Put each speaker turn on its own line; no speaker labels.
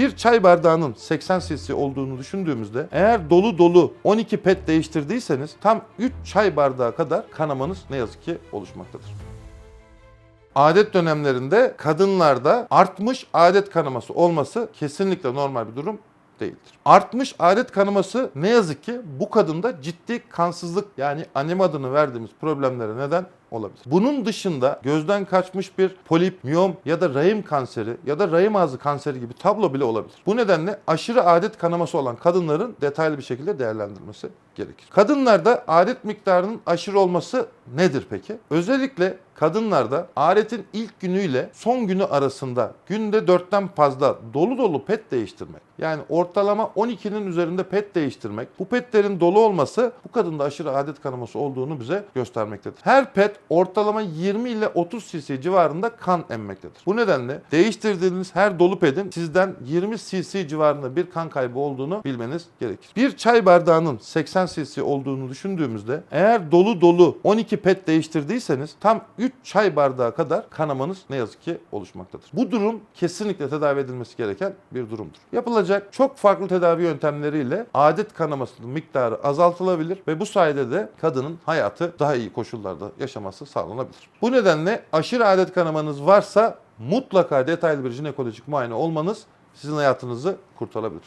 Bir çay bardağının 80 cc olduğunu düşündüğümüzde eğer dolu dolu 12 pet değiştirdiyseniz tam 3 çay bardağı kadar kanamanız ne yazık ki oluşmaktadır. Adet dönemlerinde kadınlarda artmış adet kanaması olması kesinlikle normal bir durum değildir. Artmış adet kanaması ne yazık ki bu kadında ciddi kansızlık yani anem adını verdiğimiz problemlere neden olabilir. Bunun dışında gözden kaçmış bir polip, miyom ya da rahim kanseri ya da rahim ağzı kanseri gibi tablo bile olabilir. Bu nedenle aşırı adet kanaması olan kadınların detaylı bir şekilde değerlendirilmesi gerekir. Kadınlarda adet miktarının aşırı olması nedir peki? Özellikle kadınlarda adetin ilk günüyle son günü arasında günde 4'ten fazla dolu dolu pet değiştirmek. Yani ortalama 12'nin üzerinde pet değiştirmek. Bu petlerin dolu olması bu kadında aşırı adet kanaması olduğunu bize göstermektedir. Her pet ortalama 20 ile 30 cc civarında kan emmektedir. Bu nedenle değiştirdiğiniz her dolu pedin sizden 20 cc civarında bir kan kaybı olduğunu bilmeniz gerekir. Bir çay bardağının 80 cc olduğunu düşündüğümüzde eğer dolu dolu 12 pet değiştirdiyseniz tam 3 çay bardağı kadar kanamanız ne yazık ki oluşmaktadır. Bu durum kesinlikle tedavi edilmesi gereken bir durumdur. Yapılacak çok farklı tedavi yöntemleriyle adet kanamasının miktarı azaltılabilir ve bu sayede de kadının hayatı daha iyi koşullarda yaşaması sağlanabilir. Bu nedenle aşırı adet kanamanız varsa mutlaka detaylı bir jinekolojik muayene olmanız sizin hayatınızı kurtarabilir.